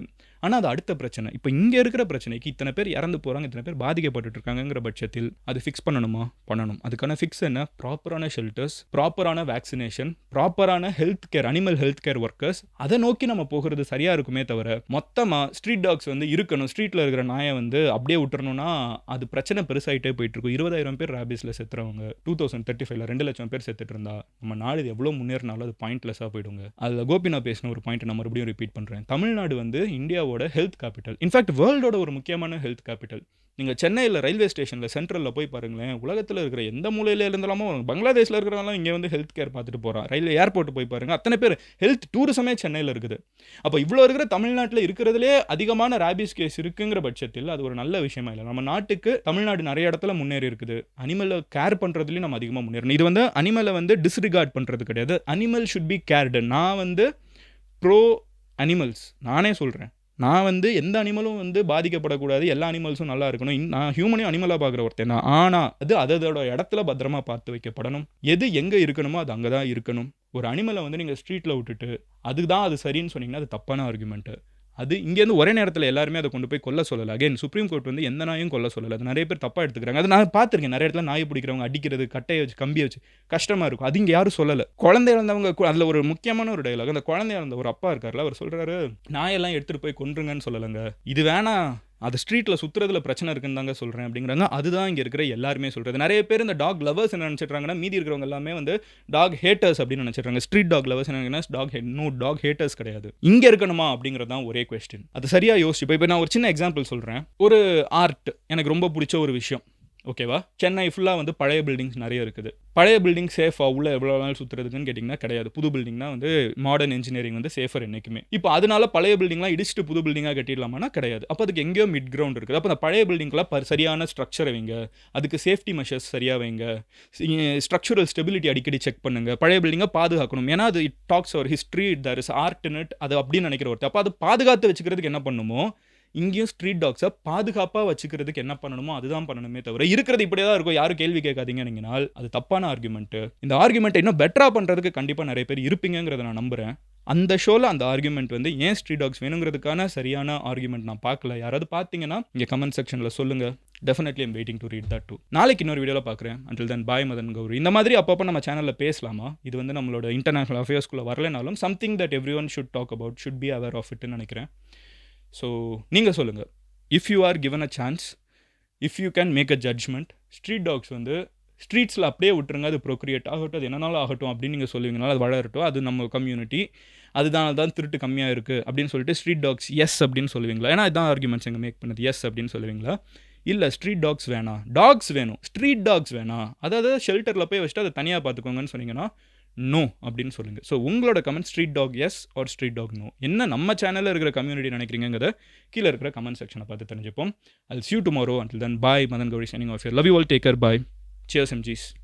ஆனால் அது அடுத்த பிரச்சனை. இப்போ இங்கே இருக்கிற பிரச்சனைக்கு இத்தனை பேர் இறந்து போகிறாங்க இத்தனை பேர் பாதிக்கப்பட்டு இருக்காங்கங்கிற பட்சத்தில் அது ஃபிக்ஸ் பண்ணணுமா? பண்ணணும். அதுக்கான ஃபிக்ஸ் என்ன? ப்ராப்பரான ஷெல்டர்ஸ் ப்ராப்பரான வேக்சினேஷன் ப்ராப்பரான health care animal health care workers அதை நோக்கி நம்ம போகிறது சரியாக இருக்குமே தவிர மொத்தமாக ஸ்ட்ரீட் டாக்ஸ் வந்து இருக்கணும். ஸ்ட்ரீட்டில் இருக்கிற நாயை வந்து அப்படியே விட்டுறணும்னா அது பிரச்சனை பெருசாகிட்டே போயிட்டு இருக்கும் இருபதாயிரம் பேர் ரேபிஸில் செத்துறவங்க டூ தௌசண்ட் தேர்ட்டி ஃபைவ்ல ரெண்டு லட்சம் பேர் செத்துட்டு இருந்தா நம்ம நாடு எவ்வளோ முன்னேறினாலும் அது பாயிண்ட்லெஸ்ஸாக போயிடுங்க. அதில் கோபினா பேசின ஒரு பாயிண்ட் நான் மறுபடியும் ரிப்பீட் பண்ணுறேன் தமிழ்நாடு வந்து இந்தியாவோட ஹெல்த் கேபிட்டல் இன்ஃபேக்ட் வேர்ல்டோட ஒரு முக்கியமான ஹெல்த் கேபிட்டல் நீங்கள் சென்னையில் ரயில்வே ஸ்டேஷனில் சென்ட்ரலில் போய் பாருங்களேன் உலகத்தில் இருக்கிற எந்த மூலையில் இருந்தாலுமோ பங்களாதேஷில் இருக்கிறவங்களாம் இங்கே வந்து ஹெல்த் கேர் பார்த்துட்டு போகிறான் ரயில்வே ஏர்போர்ட் போய் பாருங்க அத்தனை பேர் ஹெல்த் டூரிசமே சென்னையில் இருக்குது. அப்போ இவ்வளோ இருக்கிற தமிழ்நாட்டில் இருக்கிறதுலே அதிகமான ரேபிஸ் கேஸ் இருக்குங்கிற பட்சத்தில் அது ஒரு நல்ல விஷயமா இல்லை. நம்ம நாட்டுக்கு தமிழ்நாடு நிறைய இடத்துல முன்னேறி இருக்குது. அனிமலை கேர் பண்ணுறதுலையும் நம்ம அதிகமாக முன்னேறணும். இது வந்து அனிமலை வந்து டிஸ்ரிகார்ட் பண்ணுறது கிடையாது. அனிமல் ஷுட் பி கேர்டு நான் வந்து ப்ரோ அனிமல்ஸ் நானே சொல்கிறேன் நான் வந்து எந்த அனிமலும் வந்து பாதிக்கப்படக்கூடாது. எல்லா அனிமல்ஸும் நல்லா இருக்கணும். இன்- நான் ஹியூமனையும் அனிமலாக பார்க்குற ஒருத்தன் தான். ஆனால் அது அதோட இடத்துல பத்திரமா பார்த்து வைக்கப்படணும். எது எங்கே இருக்கணுமோ அது அங்கே தான் இருக்கணும். ஒரு அனிமலை வந்து நீங்கள் ஸ்ட்ரீட்டில் விட்டுட்டு அதுதான் அது சரின்னு சொன்னீங்கன்னா அது தப்பான ஆர்குமெண்ட்டு அது இங்கேருந்து ஒரே நேரத்தில் எல்லாருமே அதை கொண்டு போய் கொல்ல சொல்லலை. அகைன் சுப்ரீம் கோர்ட் வந்து எந்த நாயும் கொல்ல சொல்லலை. அது நிறைய பேர் தப்பாக எடுத்துக்கிறாங்க. அது நான் பார்த்துருக்கேன். நிறைய இடத்துல நாயை பிடிக்கிறவங்க அடிக்கிறது கட்டையை வச்சு கம்பியை வச்சு கஷ்டமாக இருக்கும். அது இங்கே யாரும் சொல்லலை. குழந்தை இழந்தவங்க அதில் ஒரு முக்கியமான ஒரு டைலாக் அந்த குழந்தை இழந்த ஒரு அப்பா இருக்கார்ல அவர் சொல்கிறாரு நாயெல்லாம் எடுத்துகிட்டு போய் கொன்றுங்கன்னு சொல்லலைங்க. இது வேணாம். அது ஸ்ட்ரீட்டில் சுற்றுறதுல பிரச்சனை இருக்குன்னு தாங்க சொல்கிறேன் அப்படிங்கிறாங்க. அதுதான் இங்கே இருக்கிற எல்லாருமே சொல்கிறது நிறைய பேர் இந்த டாக் லவர்ஸ் என்ன நினச்சிட்றாங்கன்னா மீதி இருக்கிறவங்க எல்லாமே வந்து டாக் ஹேட்டர்ஸ் அப்படின்னு நினச்சிட்றாங்க. ஸ்ட்ரீட் டாக் லவர்ஸ் என்ன dog hate no dog haters கிடையாது. இங்கே இருக்கணுமா அப்படிங்கிறது தான் ஒரே கொஸ்டின் அது சரியாக யோசிச்சு இப்போ நான் ஒரு சின்ன எக்ஸாம்பிள் சொல்கிறேன் ஒரு ஆர்ட் எனக்கு ரொம்ப பிடிச்ச ஒரு விஷயம். ஓகேவா? சென்னை ஃபுல்லாக வந்து பழைய பில்டிங்ஸ் நிறைய இருக்குது. பழைய பில்டிங் சேஃபாக உள்ள எவ்வளோ நாள் சுற்றுறதுக்குன்னு கேட்டிங்கன்னா கிடையாது. புது பில்டிங்னா வந்து மாடர்ன் இன்ஜினியரிங் வந்து சேஃபர் என்றைக்குமே இப்போ அதனால பழைய பில்டிங்லாம் இடிச்சுட்டு புது பில்டிங்காக கட்டிடலாமானா கிடையாது. அப்போ அதுக்கு எங்கேயோ மிட் கிரவுண்ட் இருக்குது. அப்போ அந்த பழைய பில்டிங்லாம் ப சரியான ஸ்ட்ரக்சர் வைங்க. அதுக்கு சேஃப்டி மெஷர்ஸ் சரியாக வைங்க. ஸ்ட்ரக்சரல் ஸ்டெபிலிட்டி அடிக்கடி செக் பண்ணுங்கள் பழைய பில்டிங்கை பாதுகாக்கணும். ஏன்னா அது it talks our history there is art in it அது அப்படின்னு நினைக்கிற ஒருத்தர். அப்போ அது பாதுகாத்து வச்சுக்கிறதுக்கு என்ன பண்ணுமோ இங்கேயும் ஸ்ட்ரீட் டாக்ஸை பாதுகாப்பாக வச்சுக்கிறதுக்கு என்ன பண்ணணுமோ அதுதான் பண்ணணுமே தவிர இருக்கிறது இப்படியே தான் இருக்கும். யாரும் கேள்வி கேட்காதீங்க அது தப்பான ஆர்குமெண்ட்டு இந்த ஆர்குமெண்ட்டை இன்னும் பெட்டராக பண்ணுறதுக்கு கண்டிப்பாக நிறைய பேர் இருப்பீங்கிறத நான் நம்புகிறேன் அந்த ஷோவில் அந்த ஆர்குமெண்ட் வந்து ஏன் ஸ்ட்ரீட் டாக்ஸ் வேணுங்கிறதுக்கான சரியான ஆர்குமெண்ட் நான் பார்க்கல. யாராவது பார்த்தீங்கன்னா இங்கே கமெண்ட் செக்ஷனில் சொல்லுங்கள் definitely I'm waiting to read that too நாளைக்கு இன்னொரு வீடியோவில் பார்க்குறேன். Until then bye Madan Gowri. இந்த மாதிரி அப்பப்போ நம்ம சேனலில் பேசலாமா? இது வந்து நம்மளோட இன்டர்நேஷனல் அஃபேர்ஸ்குள்ளே வரலனாலும் something that everyone should talk about should be aware of இட்னு நினைக்கிறேன். ஸோ நீங்கள் சொல்லுங்கள் if you are given a chance if you can make a judgement street dogs வந்து ஸ்ட்ரீட்ஸில் அப்படியே விட்டுருங்க அது ப்ரோக்ரியேட் ஆகட்டும் அது என்னனாலும் ஆகட்டும் அப்படின்னு நீங்கள் சொல்லுவீங்கனால அது வளரட்டும் அது நம்ம கம்யூனிட்டி அதுதான் தான் திருட்டு கம்மியாக இருக்குது அப்படின்னு சொல்லிட்டு ஸ்ட்ரீட் டாக்ஸ் எஸ் அப்படின்னு சொல்லுவீங்களா? ஏன்னா இதான் ஆர்குமெண்ட்ஸ் எங்கள் மேக் பண்ணது. எஸ் அப்படின்னு சொல்லுவீங்களா? இல்லை ஸ்ட்ரீட் டாக்ஸ் வேணாம். டாக்ஸ் வேணும். ஸ்ட்ரீட் டாக்ஸ் வேணாம். அதாவது ஷெல்டரில் போய் வச்சுட்டு அதை தனியாக பார்த்துக்கோங்கன்னு சொன்னீங்கன்னா நோ அப்படின்னு சொல்லுங்கள் ஸோ உங்களோட comment street dog yes or street dog no என்ன நம்ம சேனலில் இருக்கிற கம்யூனிட்டி நினைக்கிறீங்கிறத கீழே இருக்கிற கமெண்ட் செக்ஷனை பார்த்து தெரிஞ்சுப்போம். I'll see you tomorrow and then bye Madan Gowri signing off love you all take care bye cheers MGs